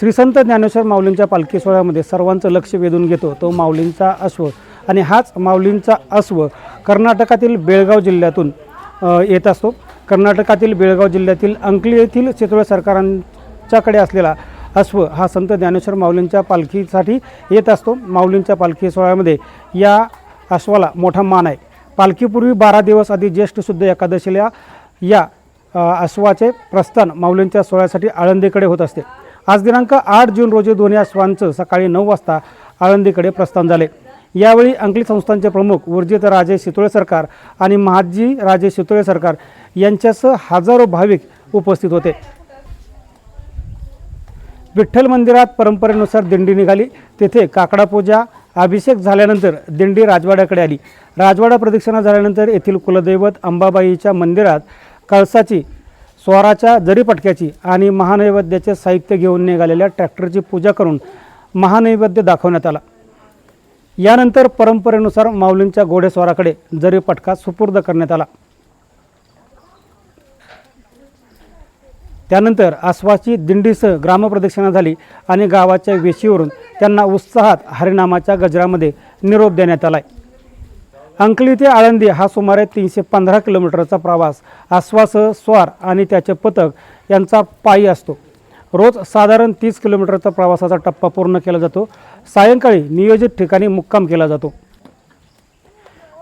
श्रीसंत ज्ञानेश्वर माऊलींच्या पालखी सोहळ्यामध्ये सर्वांचं लक्ष वेधून घेतो तो माऊलींचा अश्व. आणि हाच माऊलींचा अश्व कर्नाटकातील बेळगाव जिल्ह्यातून येत असतो. कर्नाटकातील बेळगाव जिल्ह्यातील अंकली येथील चितोळे सरकारांच्याकडे असलेला अश्व हा संत ज्ञानेश्वर माऊलींच्या पालखीसाठी येत असतो. माऊलींच्या पालखी सोहळ्यामध्ये या अश्वाला मोठा मान आहे. पालखीपूर्वी बारा दिवस आधी ज्येष्ठशुद्ध एकादशीला या अश्वाचे प्रस्थान माऊलींच्या सोहळ्यासाठी आळंदीकडे होत असते. आज दिनांक आठ जून रोजी दोन्ही अश्वांचं सकाळी नऊ वाजता आळंदीकडे प्रस्थान झाले. यावेळी अंकली संस्थांचे प्रमुख उर्जित राजे शितोळे सरकार आणि महाजी राजे शितोळे सरकार यांच्यासह हजारो भाविक उपस्थित होते. विठ्ठल मंदिरात परंपरेनुसार दिंडी निघाली. तेथे काकडा पूजा अभिषेक झाल्यानंतर दिंडी राजवाड्याकडे आली. राजवाडा प्रदक्षिणा झाल्यानंतर येथील कुलदैवत अंबाबाईच्या मंदिरात कळसाची स्वराच्या जरीपटक्याची आणि महानैवेद्याचे साहित्य घेऊन निघालेल्या ट्रॅक्टरची पूजा करून महानैवेद्य दाखवण्यात आला. यानंतर परंपरेनुसार माऊलींच्या घोडेस्वाराकडे जरीपटका सुपूर्द करण्यात आला. त्यानंतर आसपासची दिंडीसह ग्रामप्रदक्षिणा झाली आणि गावाच्या वेशीवरून त्यांना उत्साहात हरिनामाच्या गजरामध्ये निरोप देण्यात आला आहे अंकली ते आळंदी हा सुमारे तीनशे पंधरा किलोमीटरचा प्रवास. आश्वासह स्वार आणि त्याचे पथक यांचा पायी असतो. रोज साधारण तीस किलोमीटरचा प्रवासाचा टप्पा पूर्ण केला जातो. सायंकाळी नियोजित ठिकाणी मुक्काम केला जातो.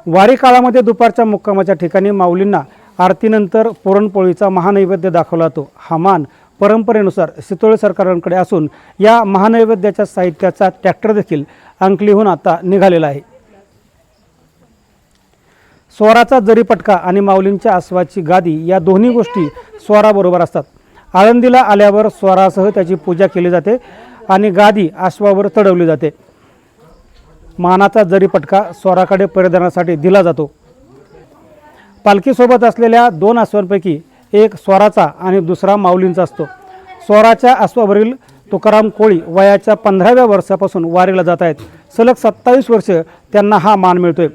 वारी काळामध्ये दुपारच्या मुक्कामाच्या ठिकाणी माऊलींना आरतीनंतर पुरणपोळीचा महानैवेद्य दाखवला जातो. हा मान परंपरेनुसार सितोळे सरकारांकडे असून या महानैवेद्याच्या साहित्याचा ट्रॅक्टर देखील अंकलीहून आता निघालेला आहे. स्वराचा जरीपटका आणि माऊलींच्या आसवाची गादी या दोन्ही गोष्टी स्वराबरोबर असतात. आळंदीला आल्यावर स्वरासह त्याची पूजा केली जाते आणि गादी आश्वावर चढवली जाते. मानाचा जरीपटका स्वराकडे परिधानासाठी दिला जातो. पालखीसोबत असलेल्या दोन अश्वांपैकी एक स्वराचा आणि दुसरा माऊलींचा असतो. स्वराच्या अश्वावरील तुकाराम कोळी वयाच्या पंधराव्या वर्षापासून वारीला जात आहेत. सलग सत्तावीस वर्ष त्यांना हा मान मिळतोय.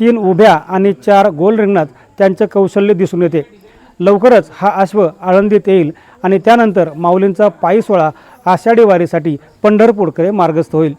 तीन उभ्या आणि चार गोल रिंगणात त्यांचे कौशल्य दिसून येते. लवकरच हा अश्व आळंदीत येईल आणि त्यानंतर माऊलींचा पायी सोहळा आषाढी वारीसाठी पंढरपूरकडे मार्गस्थ होईल.